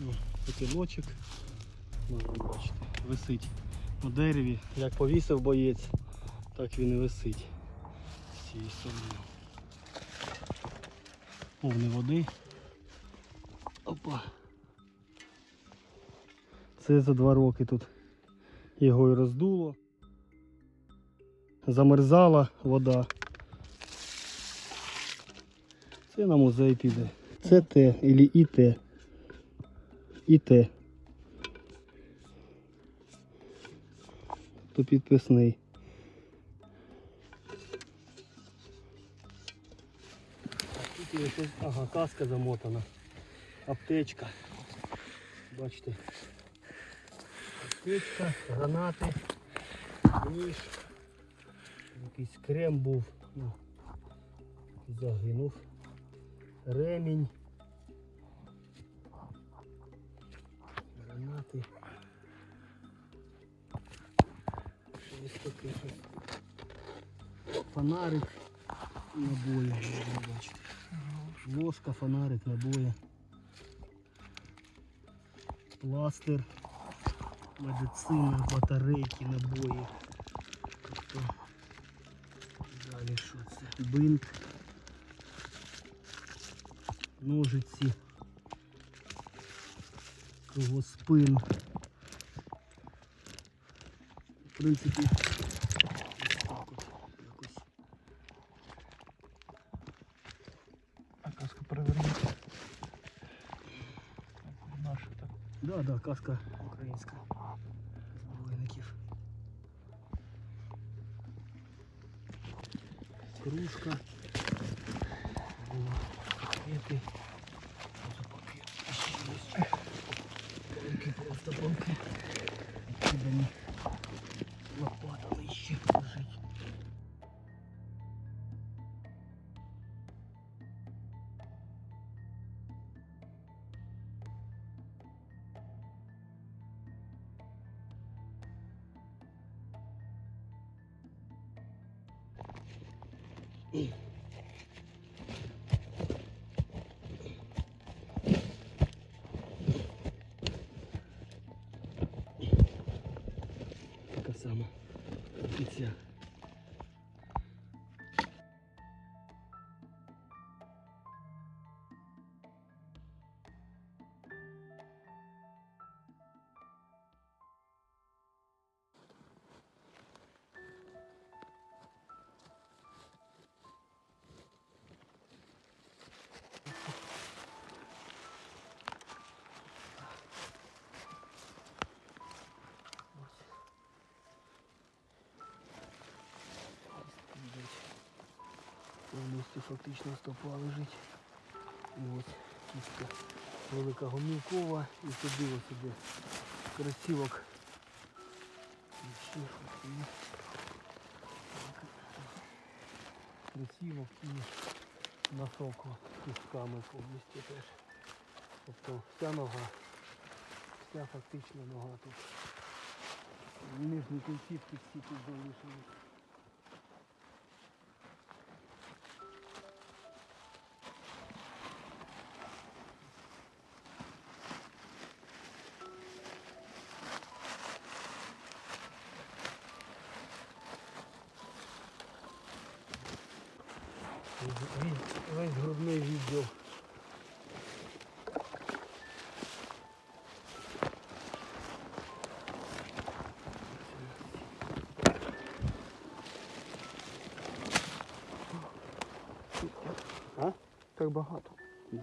О, Потілочок. Можна бачити. Висить у дереві. Як повісив боєць, так він і висить. З цієї сторони. Повні води. Опа. Це за два роки тут його і роздуло. Замерзала вода. Це на музей піде. Це те, і те. І те. То підписний. Ага, каска замотана. Аптечка. Бачите. Аптечка, гранати, ніж. Якийсь крем був. Ну, загинув. Ремінь. Гранати. Щось таке щось. Фонарик. Набої, бачити. Ложка, фонарик, набої. Пластир. Медицина, батарейки, набої. Тобто далі що це? Бинт. Ножиці. Кругоспин. В принципі, ось так от якось. А каска перевернути. Наша так. Да, да, каска українська. Збройників. Кружка. Повністю фактично стопа лежить. Ось кістка велика гомілкова і сюди ось іде красивок. І ще щось є. Красивок і носок кістками повністю теж. Тобто вся нога, вся фактично нога тут. Нижні кінцівки всі тут залишились.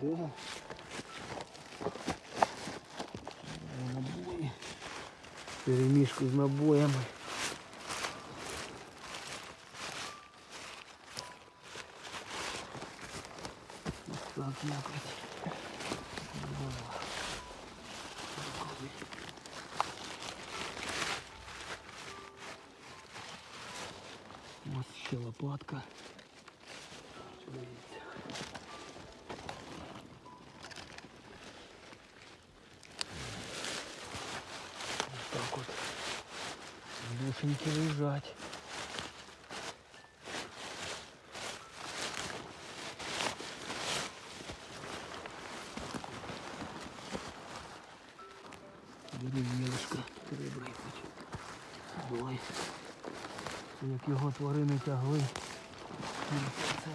Да. Набої. Перемішку з набоями. Ось Так якось. Дерев'янушка перебрикнуть. Ой. Як його тварини тягли. Це.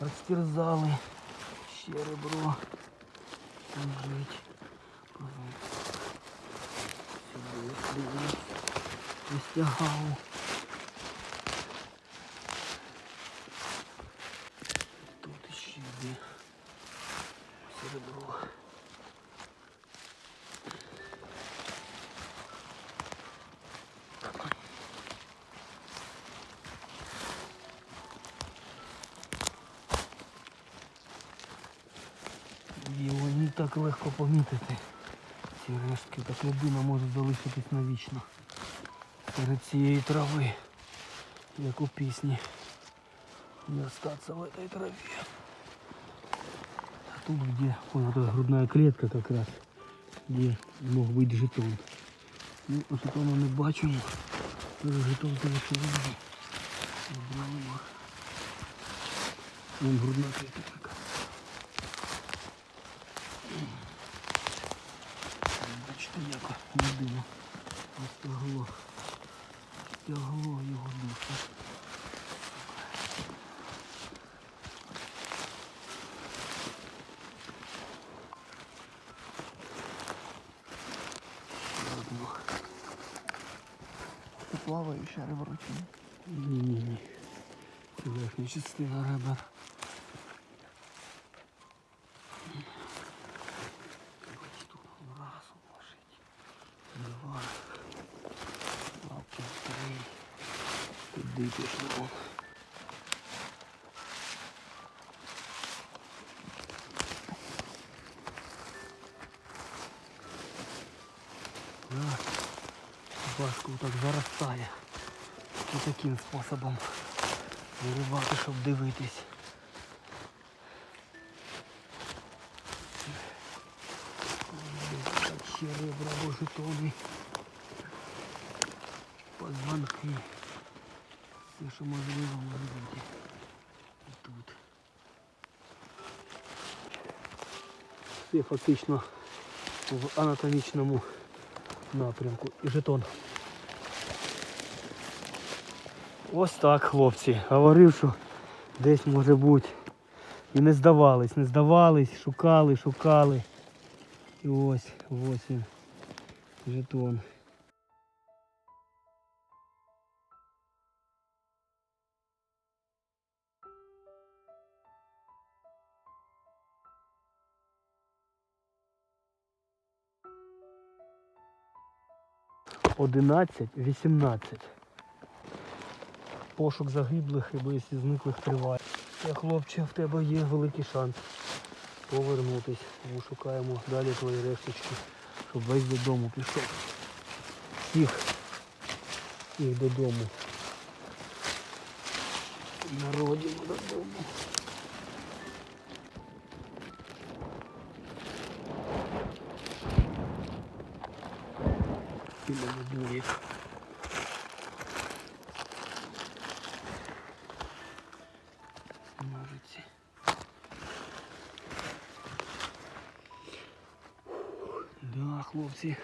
Розтерзали. Ще ребро. Жить. Сюди дивись. Розтягав. так легко помітити. Ці рештки, так людина може залишитись навічно. Серед цієї трави, як у пісні. Не остаться в этой траве. А тут где, ой, вот эта грудная клетка как раз, где мог быть жетон. Ну, а жетона не бачимо. Тоже жетон залишили. Доброго. Вон грудна клетка Плаваюча реброчина. Ні-ні-ні. Це верхня частина ребер. Ось тут раз уложить. Два. Лапки три. Туди пішло. Да. Важко так. І таким способом виривати, щоб дивитись. Ще ребра або жетони. Позвонки. Все, що можливо, може бути. Тут. Все фактично в анатомічному напрямку. І жетон. Ось так, хлопці. Говорив, що десь може бути. І не здавались, не здавались, шукали, шукали. І ось, ось він. Жетон. Одинадцять, вісімнадцять. Пошук загиблих і боїсь зниклих триває. Та, хлопче, в тебе є великий шанс повернутись. Ми шукаємо далі твої решточки, щоб весь додому пішов. Всіх їх додому. Народимо додому. Біля. Хлопці.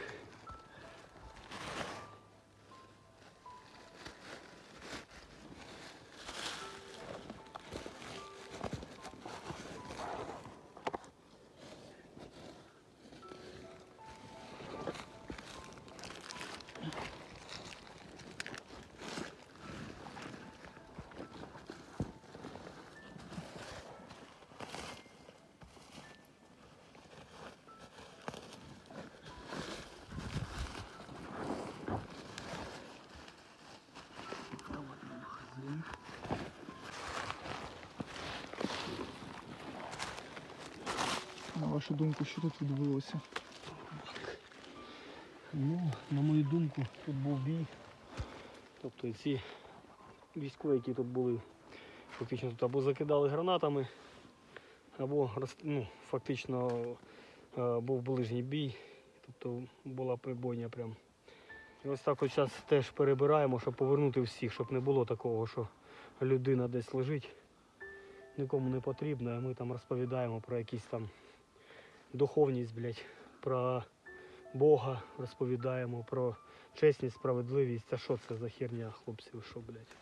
Вашу думку, що тут відбулося? Ну, на мою думку, тут був бій. Тобто ці військові, які тут були, фактично тут або закидали гранатами, або ну, фактично е, був ближній бій. Тобто була прибойня прям. І ось так от зараз теж перебираємо, щоб повернути всіх, щоб не було такого, що людина десь лежить, нікому не потрібна, а ми там розповідаємо про якісь там духовність, блядь, про Бога, розповідаємо про чесність, справедливість. А що це за херня, хлопці, що, блядь?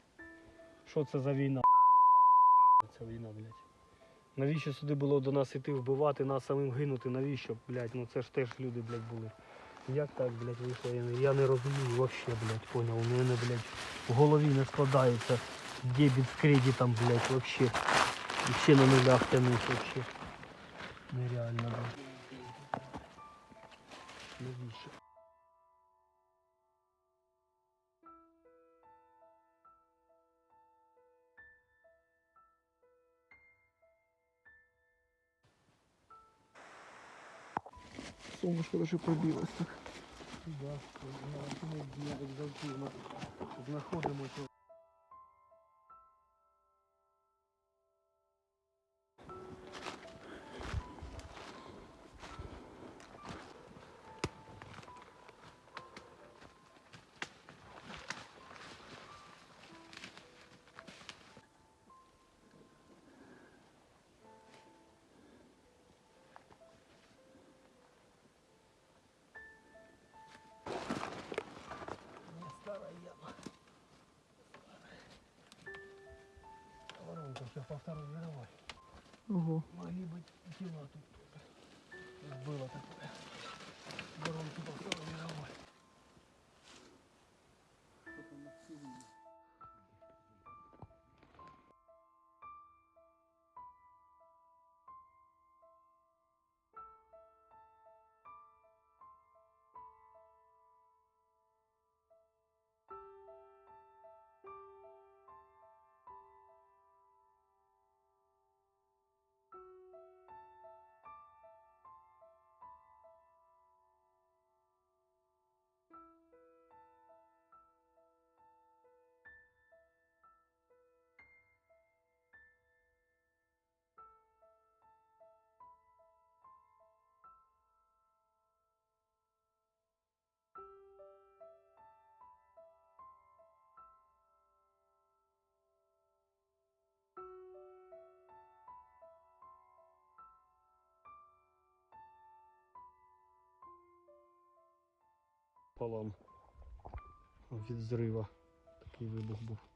Що це за війна? Ця війна, блядь. Навіщо сюди було до нас іти вбивати, нас самим гинути? Навіщо, блядь? Ну це ж теж люди, блядь, були. Як так, блядь, вийшло? Я не, я не розумію вообще, блядь, понял. У мене, блядь, в голові не складається дебіт з кредитом, блядь, вообще. І ще на нулях тянуть вообще. Нереально, блядь. Навіщо? Солнышко даже пробилось так. Да, ми завжди знаходимося. По второй мировой. Угу. Могли быть тела тут. Было такое. Воронки по Полом від зрива. Такий вибух був.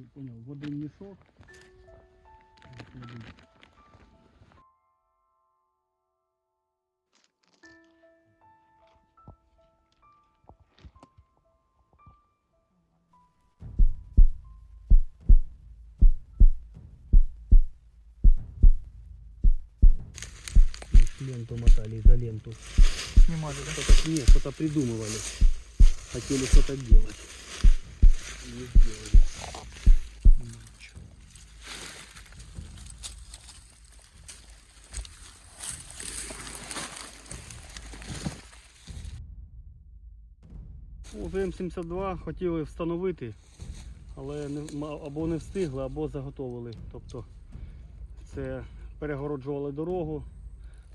Я понял, в один мешок. Ленту мотали, изоленту. Снимали, да? Что-то, нет, что-то придумывали. Хотели что-то делать. Не сделали. Ну, ВМ-72 хотіли встановити але не, або не встигли, або заготовили. Тобто це перегороджували дорогу,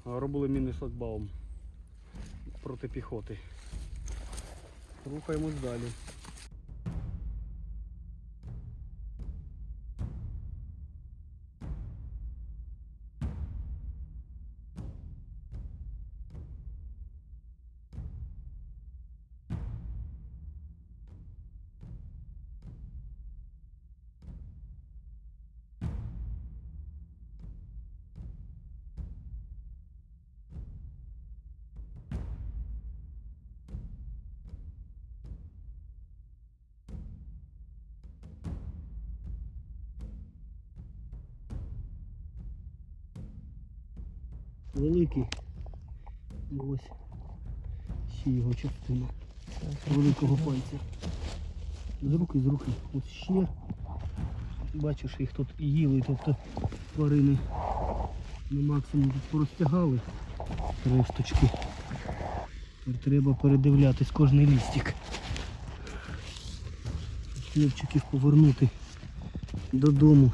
робили мінний шлагбаум проти піхоти. Рухаємось далі. Великий. Ось ще його частина великого пальця. З руки, з руки. Ось ще. Бачиш, їх тут їли, тобто тварини на максимум тут порозтягали решточки. Треба передивлятись кожний лістик. Хлопчиків повернути додому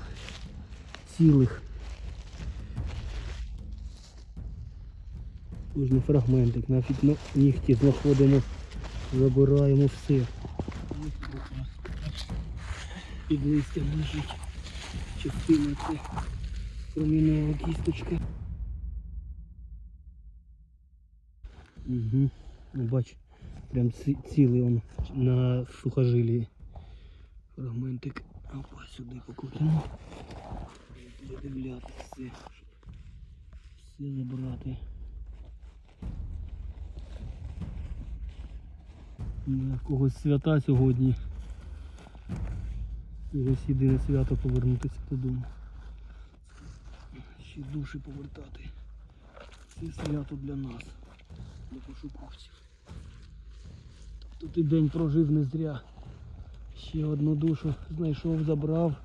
цілих. Кожний фрагментик, нафіг на нігті знаходимо, забираємо все. Під листям лежить частина це промінова кісточка. Угу. Бач, прям ці, цілий он на сухожилі. Фрагментик. Опа, сюди покрутимо. Додивляти все. щоб Все забрати. Когось свята сьогодні. Когось єдине свято повернутися додому. Ще душі повертати. Це свято для нас, для пошуковців. Тобто ти день прожив не зря. Ще одну душу знайшов, забрав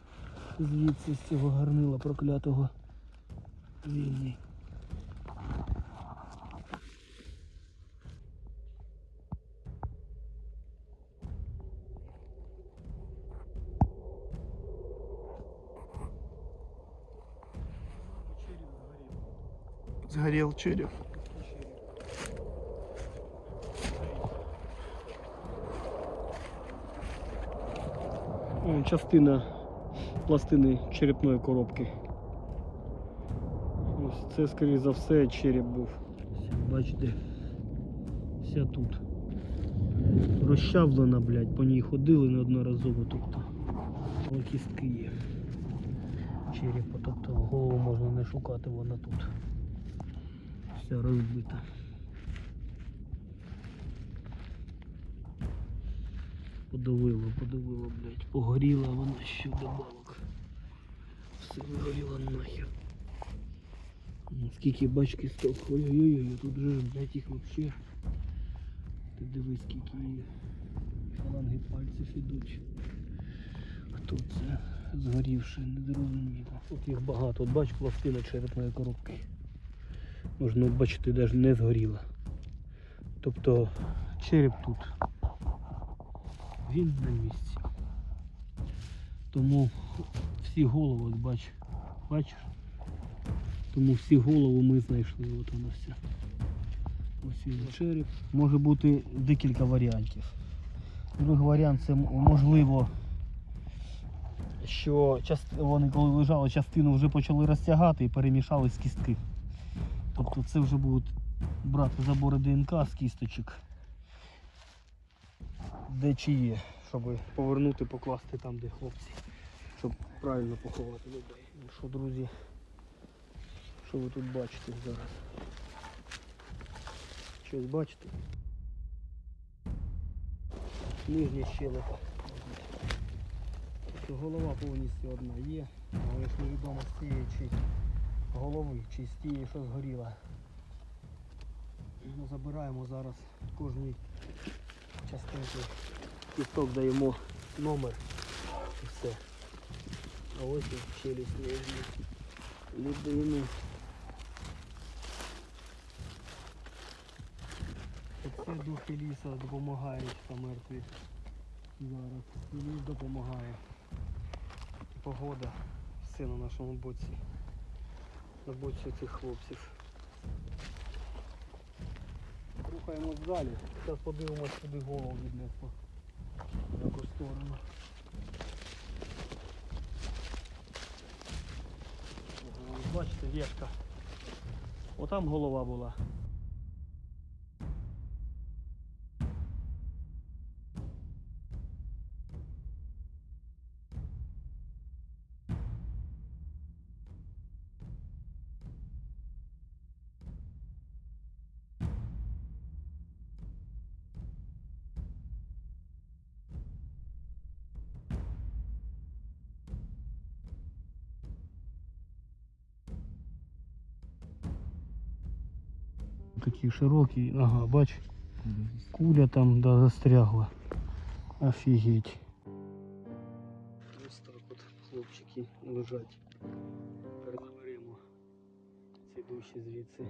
звідси з цього гарнила проклятого війни. Згорел череп. Частина пластини черепної коробки. Ось це, скоріше за все, череп був. Бачите, вся тут. Розчавлена, блядь, по ній ходили неодноразово, тобто. Кістки є. Черепа, тобто голову можна не шукати, вона тут. Вся розбита. Подавило, подавило, блядь. Погоріла вона ще добавок. Все вигоріло нахер. Скільки бачки сток. Ой-ой-ой, тут же, блядь, їх вообще. Ти дивись, скільки. Фаланги пальців ідуть. Хто це? Згорівши, не зрозуміло. Тут їх багато. От бач пластина черепної коробки. Можна бачити, навіть не згоріла. Тобто череп тут. Він на місці. Тому всі голови, бач, бачиш? Тому всі голови ми знайшли. От вона вся. Ось він череп. Може бути декілька варіантів. Другий варіант це можливо, що вони коли лежали, частину вже почали розтягати і перемішали з кістки. Тобто це вже будуть брати забори ДНК з кісточок. Де чи є, щоб повернути, покласти там, де хлопці. Щоб правильно поховати людей. Ну що, друзі, що ви тут бачите зараз? Щось бачите? Нижня щелепа. Тобто голова повністю одна є, але ж невідомо з цієї чи голови, чи з тієї, що згоріла. Ну, забираємо зараз кожній частинці кісток даємо номер і все. А ось і челюсть людини. Оце духи ліса допомагають та мертві зараз. Ліс допомагає. погода. Все на нашому боці. На боці цих хлопців. Рухаємось далі. Зараз подивимось, куди голову віднесло. В яку сторону. Бачите, вешка. Отам голова була. Такий широкий, ага, бач, куля там да, застрягла. Офігеть. Ось так от хлопчики лежать. Переговоримо ці душі звідси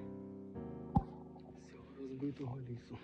з цього розбитого лісу.